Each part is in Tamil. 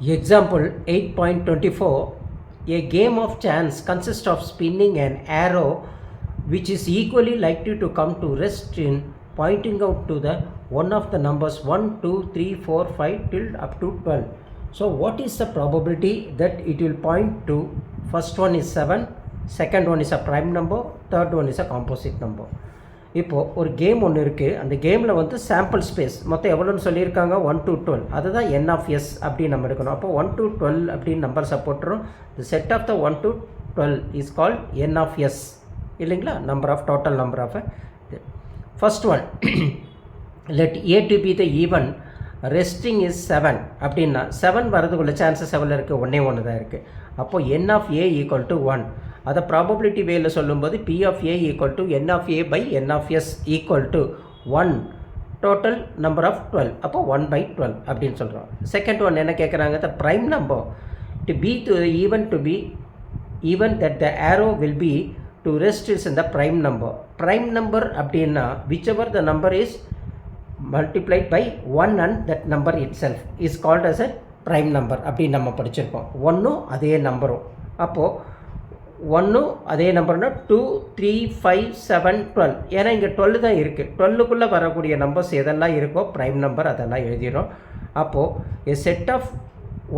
Example 8.24 A game of chance consists of spinning an arrow which is equally likely to come to rest in pointing out to the one of the numbers 1, 2, 3, 4, 5 till up to 12. So, what is the probability that it will point to? First one is 7, second one is a prime number, third one is a composite number. இப்போது ஒரு கேம் ஒன்று இருக்குது அந்த கேமில் வந்து சாம்பிள் ஸ்பேஸ் மொத்தம் எவ்வளோன்னு சொல்லியிருக்காங்க? ஒன் டு டுவெல் அதுதான் என் ஆஃப் எஸ் அப்படின்னு நம்ம எடுக்கணும். அப்போ ஒன் டு டுவெல் அப்படின்னு number சப்போர்ட்ரும் the set of the one two twelve is called N of S இல்லைங்களா? Number of total number of first one let A to be the even resting is seven அப்படின்னா செவன் வரதுக்குள்ள சான்சஸ் எவ்வளோ இருக்குது ஒன்றே ஒன்று தான் இருக்குது அப்போது N of A equal to one அதை ப்ராபபிலிட்டி வேல சொல்லும்போது P of A equal to N of A by N of S equal to one total number of twelve அப்போ ஒன் பை டுவெல் அப்படின்னு சொல்கிறோம் செகண்ட் ஒன் என்ன கேட்குறாங்க the prime number to be to even to be even that the arrow will be to rest is இந்த ப்ரைம் நம்பர் ப்ரைம் நம்பர் அப்படின்னா whichever the number is multiplied by one and that number itself is called as a prime number அப்படின்னு நம்ம படிச்சிருக்கோம். ஒன்றும் அதே நம்பரும் அப்போது ஒன்று அதே நம்பர்னா two three five seven twelve ஏன்னா இங்கே டுவெல் தான் இருக்குது டுவெல்லுக்குள்ளே வரக்கூடிய நம்பர்ஸ் எதெல்லாம் இருக்கோ ப்ரைம் நம்பர் அதெல்லாம் எழுதிடும் அப்போது a set of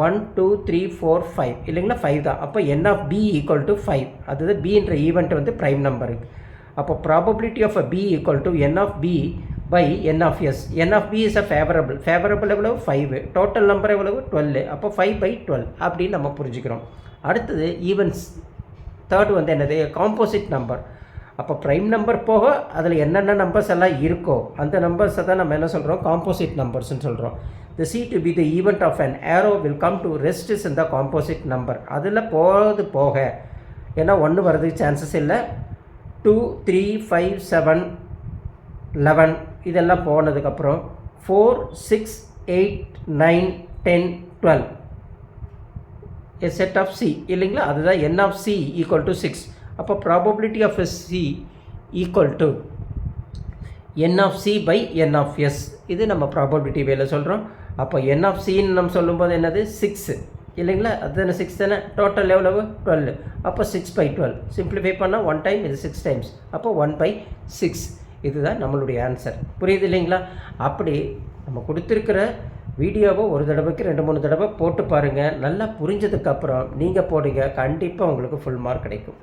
one two three four five இல்லைங்களா? ஃபைவ் தான். அப்போ n of B equal to five அதாவது பின்ற ஈவெண்ட் வந்து ப்ரைம் நம்பருக்கு அப்போ probability of a B equal to n of B by n of S n of B is a favourable favourable எவ்வளவு? ஃபைவ் டோட்டல் நம்பர் எவ்வளவு? டுவெல் அப்போ ஃபைவ் பை டுவெல் அப்படின்னு நம்ம புரிஞ்சுக்கிறோம். அடுத்தது ஈவெண்ட்ஸ் தேர்ட் வந்து என்னது? காம்போசிட் நம்பர் அப்போ ப்ரைம் நம்பர் போக அதில் என்னென்ன நம்பர்ஸ் எல்லாம் இருக்கோ அந்த நம்பர்ஸை தான் நம்ம என்ன சொல்கிறோம் காம்போசிட் நம்பர்ஸ்னு சொல்கிறோம் the C to be the event of an arrow will come to rest is இந்த காம்போசிட் நம்பர் அதில் போகிறது போக ஏன்னா ஒன்று வர்றதுக்கு சான்சஸ் இல்லை. Two three five seven eleven இதெல்லாம் போனதுக்கப்புறம் four six eight nine ten twelve a set of c இல்லைங்களா? அதுதான் n of c equal to 6 அப்போ probability of a c equal to n of c by n of s. இது நம்ம ப்ராபபிலிட்டி வேலை சொல்கிறோம் அப்போ n of சின்னு நம்ம சொல்லும்போது என்னது? சிக்ஸு இல்லைங்களா? அதுதானே சிக்ஸ் தானே? டோட்டல் எவ்வளவு? டுவெல் அப்போ சிக்ஸ் பை டுவெல் சிம்பிளிஃபை பண்ணால் ஒன் டைம் இது சிக்ஸ் டைம்ஸ் அப்போ ஒன் பை சிக்ஸ் இதுதான் நம்மளுடைய ஆன்சர் புரியுது இல்லைங்களா? அப்படி நம்ம கொடுத்துருக்கிற வீடியோவை ஒரு தடவைக்கு ரெண்டு மூணு தடவை போட்டு பாருங்கள் நல்லா புரிஞ்சதுக்கப்புறம் நீங்கள் போடுங்க. கண்டிப்பாக உங்களுக்கு ஃபுல் மார்க் கிடைக்கும்.